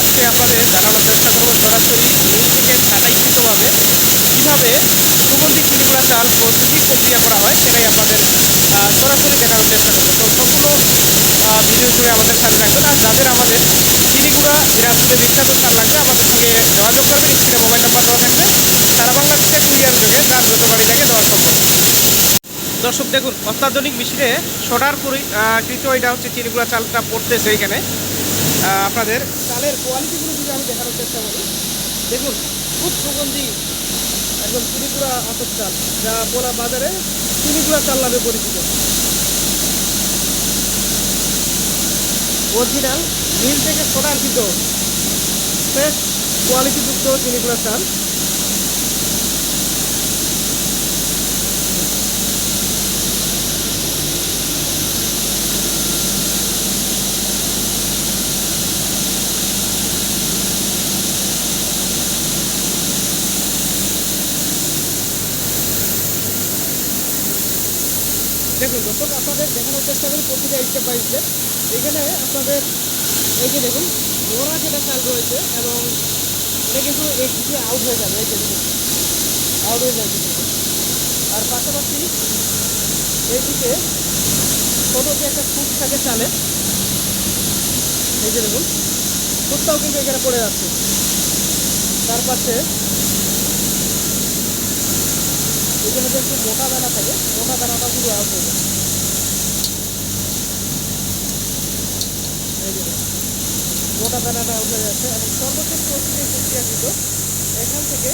আজকে আপনাদের দেখানোর চেষ্টা করব সরাসরি মিল থেকে ছাটাইকৃতভাবে কীভাবে সুগন্ধি চিনিগুড়া চাল প্রস্তুতি প্রক্রিয়া করা হয় সেটাই আপনাদের সরাসরি দেখানোর চেষ্টা করব। তো সম্পূর্ণ ভিডিও জুড়ে আমাদের সাথে থাকবেন আর যাদের আমাদের চিনিগুড়া দিনাজপুরে বিখ্যাত চাল লাগবে আমাদের সঙ্গে যোগাযোগ করবেন স্ক্রিনে মোবাইল নাম্বার দেওয়া থাকবে। সারা বাংলাদেশে কুরিয়ার যোগে যার যত বাড়ি লাগে দেওয়া সম্ভব। দর্শক দেখুন, অত্যাধুনিক মেশিনে সোডার কৃত এটা হচ্ছে চিনিগুড়া চালটা পড়তেছে এখানে। আপনাদের? চালের কোয়ালিটিগুলো যদি আমি দেখানোর চেষ্টা করি, দেখুন, খুব সুগন্ধি, একদম চিনিগুড়া আতপ চাল, যা পোলা বাজারে চিনিগুড়া চাল নামে পরিচিত। অরিজিনাল মিল থেকে সোনার কৃত ফ্রেশ কোয়ালিটিযুক্ত চিনিগুড়া চাল। দেখুন, দর্শক, আপনাদের দেখানোর চেষ্টা করি প্রতিটা স্টেপ বাই স্টেপ এখানে আপনাদের এই যে দেখুন মোড়া যেটা চাল রয়েছে এবং এটা কিন্তু এই কিছু আউট হয়ে যাবে, এই যে দেখুন আউট হয়ে যাবে আর পাশাপাশি এই দিকে ছোটো যে একটা ফুট থাকে চালে, এই যে দেখুন ফুটটাও কিন্তু এখানে পড়ে যাচ্ছে তার পাশে এখানে যে একটু মোটা দানা থাকে মোটা দানাটা এই যে দেখুন, মোটা দানাটা হয়ে যাচ্ছে। এবং সর্বোচ্চ প্রস্তুতি কিন্তু এখান থেকে